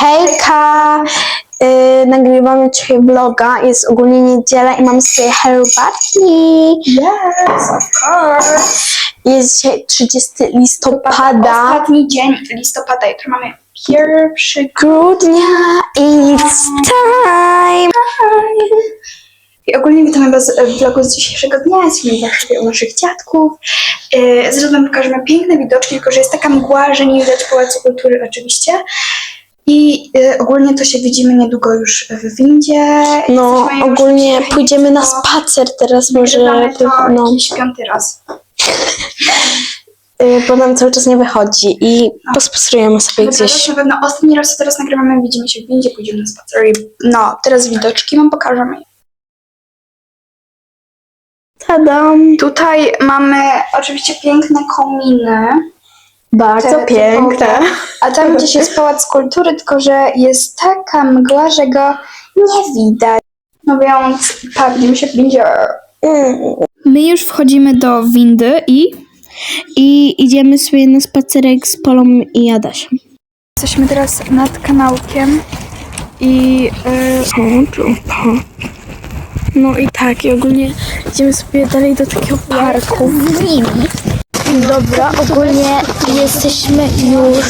Hejka! Yy, nagrywamy dzisiaj vloga, jest ogólnie niedziela i mamy swoje herbatki. Yes, of course. Jest dzisiaj 30 listopada Ostatni dzień listopada. Jutro mamy pierwszy grudnia. It's time! I ogólnie witamy Was w vlogu z dzisiejszego dnia. Jesteśmy właśnie u naszych dziadków. Yy, Zaraz Wam pokażemy piękne widoczki, tylko że jest taka mgła, że nie widać Pałacu Kultury oczywiście. I yy, ogólnie to się widzimy niedługo już w windzie. No, Jesteśmy już ogólnie dzisiaj pójdziemy na spacer teraz, może. Nagrywamy to No, jakiś piąty raz. yy, bo nam cały czas nie wychodzi i pospacerujemy sobie Dobra, gdzieś. Na pewno ostatni raz, co teraz nagrywamy, widzimy się w windzie, pójdziemy na spacer. i- No, teraz widoczki wam pokażemy. Tadam! Tutaj mamy oczywiście piękne kominy. Bardzo te piękne. typowe. A tam gdzieś jest Pałac Kultury, tylko że jest taka mgła, że go nie widać. No więc, tak, widzimy się w windzie. Mm. My już wchodzimy do windy i, i idziemy sobie na spacerek z Polą i Adasiem. Jesteśmy teraz nad kanałkiem i yy, No i tak, i ogólnie idziemy sobie dalej do takiego parku. Dobra, ogólnie jesteśmy już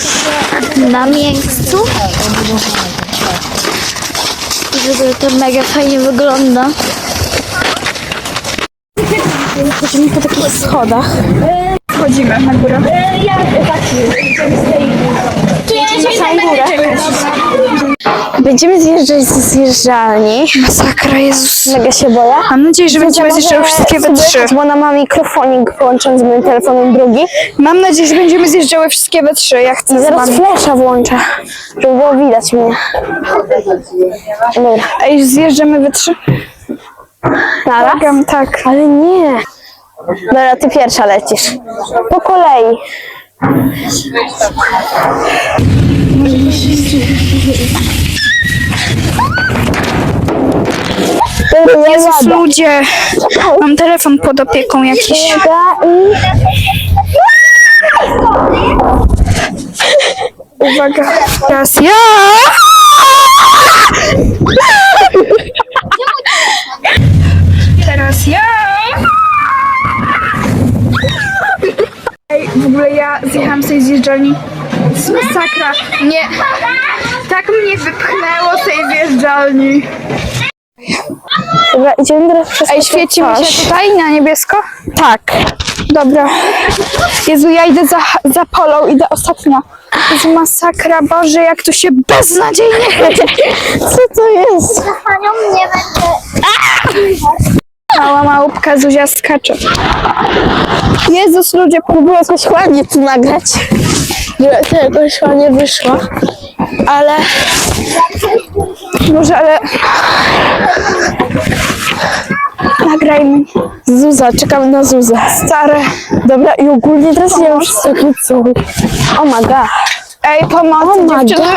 na miejscu. W ogóle to mega fajnie wygląda. Chodzimy po takich schodach. wchodzimy na górę. Będziemy zjeżdżać ze zjeżdżalni. Masakra, Jezus. Mega się boję. Mam nadzieję, że będziemy zjeżdżały wszystkie we trzy. Bo ona ma mikrofonik włączony z moim telefonem drugi. Mam nadzieję, że będziemy zjeżdżały wszystkie we trzy. Ja chcę I zaraz flesza włączę, żeby było widać mnie. Dobra, Ej, zjeżdżamy we trzy? naraz. Błagam, tak. Ale nie. Dobra, ty pierwsza lecisz. Po kolei. Jezus, ludzie. Mam telefon pod opieką jakiś. Uwaga. Teraz ja. Teraz ja. Ej, w ogóle ja zjechałam z zjeżdżalni. To jest masakra. Nie. Tak mnie wypchnęło z tej zjeżdżalni. Dobra, idziemy teraz przez Ej, świeci mi się tutaj na niebiesko? Tak. Dobra. Jezu, ja idę za, za polą, idę ostatnio. To jest masakra, Boże, jak tu się beznadziejnie Co to jest? Panią nie będę. Mała małpka Zuzia skacze. Jezus, ludzie, Próbuję jakoś ładnie tu nagrać. To jakoś ładnie wyszło. Ale może, ale... Nagrajmy. Zuza, czekam na Zuzę. Stare. Dobra, i ogólnie teraz ja już taki cud. Oh my god. Ej, pomocy, Oh my dziewczyny.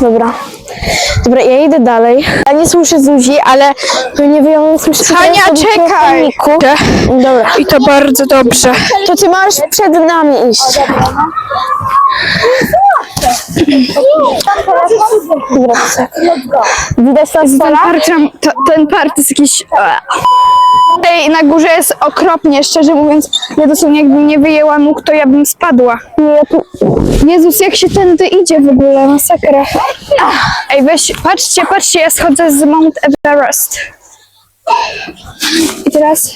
Dobra. Dobra, ja idę dalej. Ja nie słyszę Zuzi, ale pewnie wy ją słyszycie. Hania, czekaj. Dobra. I to bardzo dobrze. To ty masz przed nami iść. Dobra. Widać Ten part, ten part jest jakiś... Ej, na górze jest okropnie, szczerze mówiąc. Ja dosłownie jakbym nie wyjęła nóg, to ja bym spadła. Jezus, jak się tędy idzie w ogóle, masakra. Ej, weź, patrzcie, patrzcie, ja schodzę z Mount Everest. I teraz...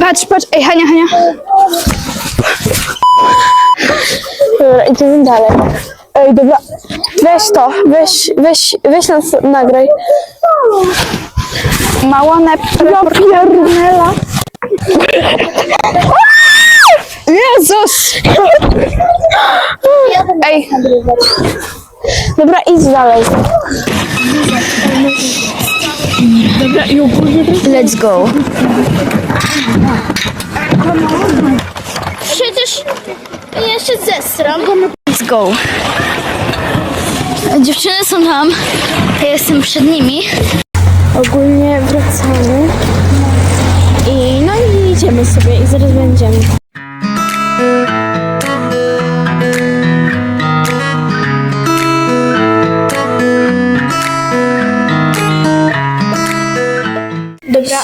Patrz, patrz, ej, Hania, Hania. Dobra, idziemy dalej. Ej, dobra. Weź to, weź, weź, weź nas, nagraj. Małone pierdolę. Jezus! Ej, Dobra, idź dalej. Let's go. Przecież ja się zestram. Let's go. Dziewczyny są tam, ja jestem przed nimi. Ogólnie wracamy. I no i idziemy sobie i zaraz będziemy.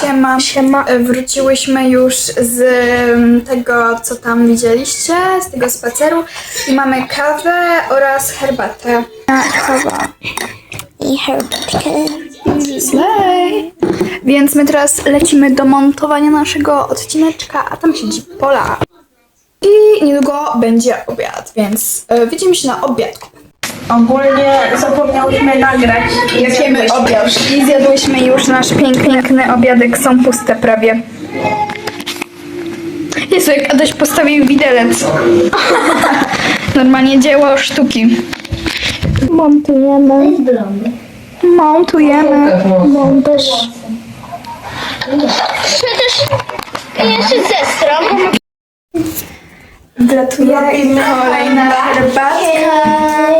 Siema. Siema. Wróciłyśmy już z em, tego, co tam widzieliście, z tego spaceru. I mamy kawę oraz herbatę. Kawa. I herbatkę. Slay. Więc my teraz lecimy do montowania naszego odcineczka, a tam siedzi Pola. I niedługo będzie obiad, więc e, widzimy się na obiadku. Ogólnie zapomniałyśmy nagrać. Jakiemy obiad? I zjadłyśmy już nasz piękny, piękny obiadek, są puste prawie. Jezu, jak Adaś postawił widelec. Normalnie dzieło sztuki. Montujemy. Montujemy. Montaż. Przecież jeszcze zestrom. Wlatuje kolejna herbatka.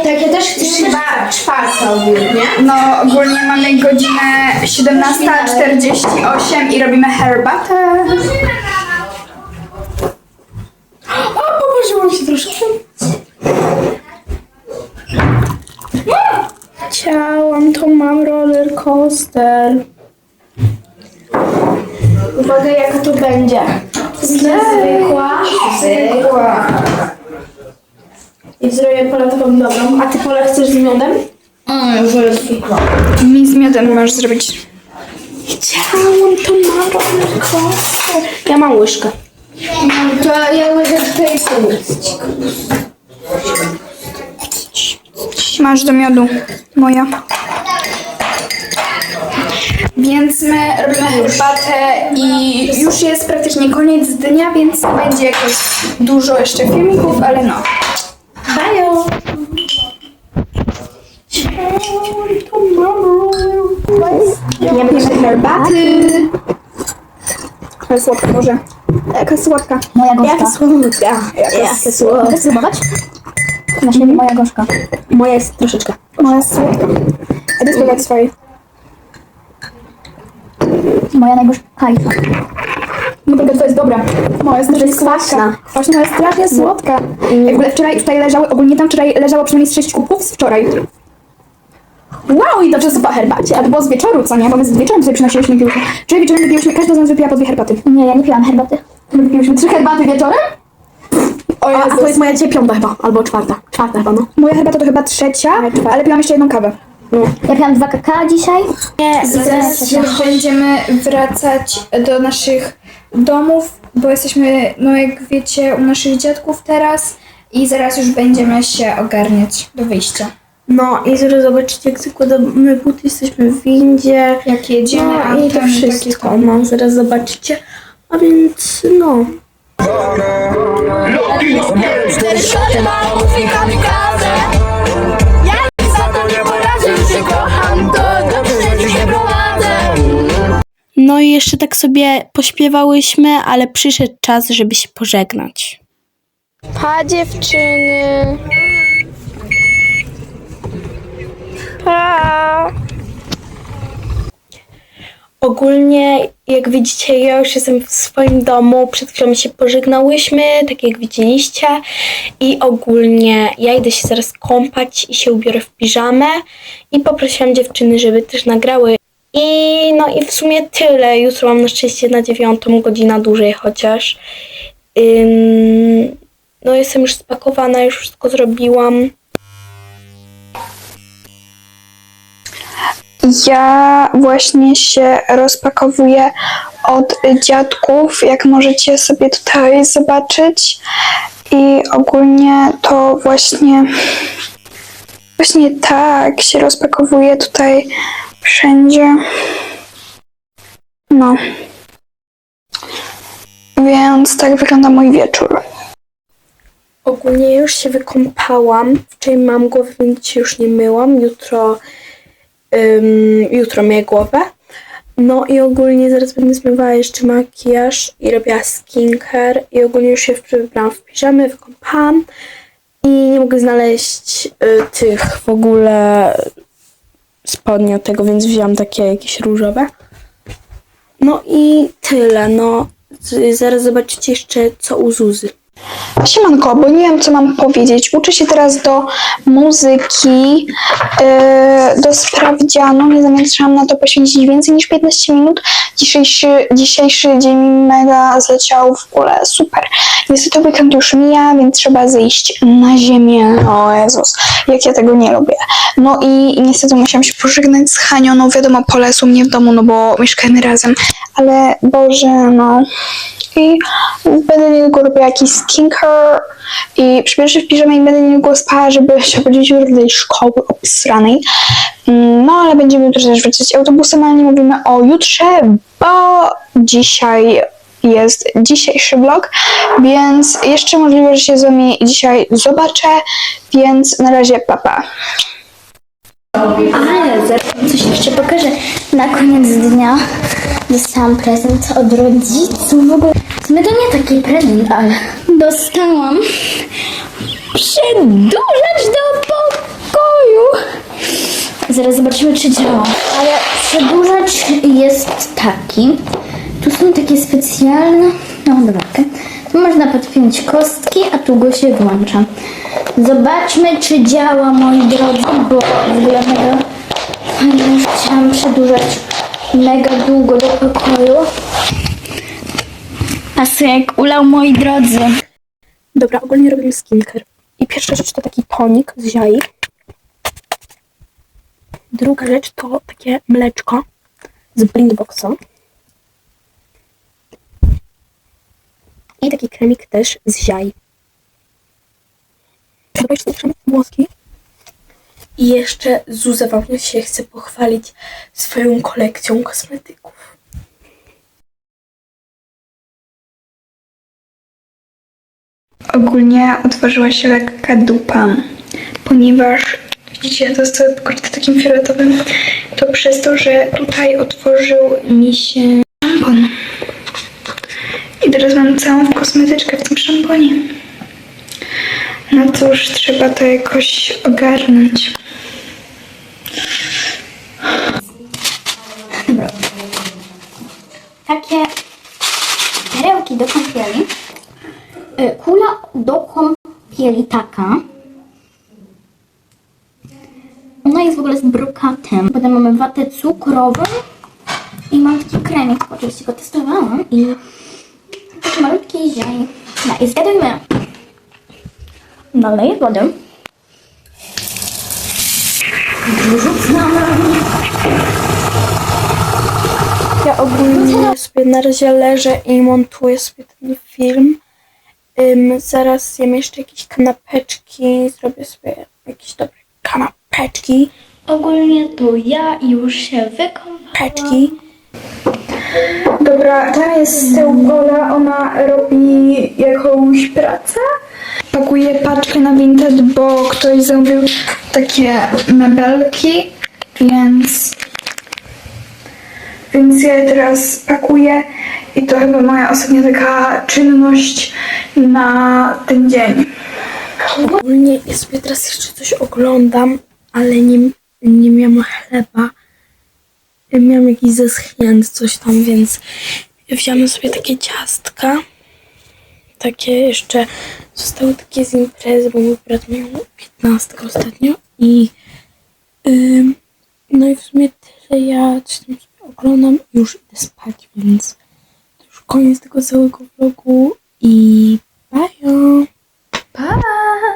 Tak, ja też chcę chyba czwarta ogólnie. No, ogólnie mamy godzinę 17.48 i robimy herbatę. O, położyłam się troszkę. Chciałam, to mam coaster. Uwaga, jaka to będzie. Zwykła. Zwykła. I zrobię polę taką dobrą. A ty pole chcesz z miodem? Mm, wolę zwykła. Mi z miodem możesz zrobić. Chciałam, to roller coaster. Ja mam łyżkę. To ja łyżkę tutaj jest Masz do miodu. Moja. Więc my robimy herbatę i już jest praktycznie koniec dnia, więc będzie jakoś dużo jeszcze filmików, ale no. Bajo. Pijemy herbaty. Ale słodka może. Jaka słodka. Moja Jaka gorzka. słodka. Jaka słodka. Chcesz spróbować? Na siebie moja gorzka. Moja jest troszeczkę. Moja słodka. A ty spróbować swojej. Moja najgorzka. No tylko to jest dobra. Moja jest strasznie kwaśna. moja jest strasznie słodka. W ogóle wczoraj tutaj leżały, ogólnie tam wczoraj leżało przynajmniej z 6 kubków z wczoraj. Wow, i dobrze zupa herbacie. A to było z wieczoru, co nie? Bo my z wieczorem sobie przynosiłyśmy piłkę. Wczoraj wieczorem wypiłyśmy, każda z nas wypiła po dwie herbaty. Nie, ja nie piłam herbaty. My wypiłyśmy trzy herbaty wieczorem? O A, a to jest moja dzisiaj piąta chyba, albo czwarta. Czwarta chyba, no. Moja herbata to chyba trzecia, ale piłam jeszcze jedną kawę. Ja piłam dwa kakao dzisiaj. Zaraz będziemy wracać do naszych domów, bo jesteśmy, no jak wiecie, u naszych dziadków teraz i zaraz już będziemy się ogarniać do wyjścia. No i zaraz zobaczycie, jak zakładamy buty, jesteśmy w windzie. Jak jedziemy, No i to tam wszystko, takie- no zaraz zobaczycie. A więc no. Cztery szoty mało mówi No i jeszcze tak sobie pośpiewałyśmy, ale przyszedł czas, żeby się pożegnać. Pa dziewczyny. Pa. Ogólnie, jak widzicie, ja już jestem w swoim domu. Przed chwilą się pożegnałyśmy, tak jak widzieliście. I ogólnie ja idę się zaraz kąpać i się ubiorę w piżamę. I poprosiłam dziewczyny, żeby też nagrały. I no i w sumie tyle. Jutro mam na szczęście na dziewiątą godzina dłużej chociaż. Ym, no jestem już spakowana, już wszystko zrobiłam. Ja właśnie się rozpakowuję od dziadków, jak możecie sobie tutaj zobaczyć. I ogólnie to właśnie właśnie tak się rozpakowuje tutaj wszędzie. No. Więc tak wygląda mój wieczór. Ogólnie już się wykąpałam. Wczoraj mam głowę, więc dzisiaj już nie myłam. Jutro, ym, jutro myję głowę. No i ogólnie zaraz będę zmywała jeszcze makijaż i robiła skincare. I ogólnie już się wybrałam w piżamy, wykąpałam. I nie mogę znaleźć y, tych w ogóle spodni od tego, więc wzięłam takie jakieś różowe. No i tyle, no. zaraz zobaczycie jeszcze co u Zuzy. Siemanko, bo nie wiem, co mam powiedzieć. Uczę się teraz do muzyki, yy, do sprawdzianu. Nie zamierzam na to poświęcić więcej niż 15 minut. Dzisiejszy, dzisiejszy dzień mega zleciał w ogóle super. Niestety weekend już mija, więc trzeba zejść na ziemię. O Jezus, jak ja tego nie lubię. No i, niestety musiałam się pożegnać z Hanią. No wiadomo, u mnie w domu, no bo mieszkamy razem. Ale Boże, no i będę niedługo robiła jakiś skincare i przybierę się w piżamie i będę niedługo spała, żeby się obudzić do tej szkoły obsranej. Mm, No ale będziemy też wracać autobusem, ale nie mówimy o jutrze, bo dzisiaj jest dzisiejszy vlog, więc jeszcze możliwe, że się z wami dzisiaj zobaczę, więc na razie papa. Ale zaraz coś jeszcze pokażę. Na koniec dnia dostałam prezent od rodziców. W ogóle to nie taki prezent, ale dostałam przedłużacz do pokoju. Zaraz zobaczymy, czy działa. Ale przedłużacz jest taki. Tu są takie specjalne. No dobra. Tu można podpiąć kostki, a tu go się włącza. Zobaczmy, czy działa, moi drodzy, bo w ogóle mega fajnie chciałam przedłużać mega długo do pokoju. Pasuje jak ulał, moi drodzy. Dobra, ogólnie robimy skincare. I pierwsza rzecz to taki tonik z ziai. Druga rzecz to takie mleczko z Blindboxa. I taki kremik też z ziai. Zobaczcie, jeszcze włoski. I jeszcze Zuza wam się chce pochwalić swoją kolekcją kosmetyków. Ogólnie otworzyła się lekka dupa, ponieważ widzicie, to jest całe pokryte takim fioletowym, to przez to, że tutaj otworzył mi się szampon. Teraz mam całą kosmetyczkę w tym szamponie. No cóż, trzeba to jakoś ogarnąć. Takie perełki do kąpieli. Y, Kula do kąpieli taka. Ona jest w ogóle z brokatem. Potem mamy watę cukrową i mam taki kremik, oczywiście go testowałam i malutki ziaj. No i zgadujmy. Naleję wodę. Ja ogólnie sobie na razie leżę i montuję sobie ten film. Ym, zaraz jem jeszcze jakieś kanapeczki, zrobię sobie jakieś dobre kanapeczki. Ogólnie to ja już się wykąpałam. Peczki. Dobra, tam jest z Ola, ona robi jakąś pracę. Pakuje paczkę na Vinted, bo ktoś zamówił takie mebelki, więc... Więc ja je teraz pakuję i to chyba moja ostatnia taka czynność na ten dzień. Ogólnie ja sobie teraz jeszcze coś oglądam, ale nie, nie miałam chleba miałam jakiś zeschnięty coś tam, więc wziąłem sobie takie ciastka. Takie jeszcze zostały takie z imprezy, bo mój brat miał 15 ostatnio i yy, no i w sumie tyle ja coś tam oglądam już idę spać, więc to już koniec tego całego vlogu i bye! Bye!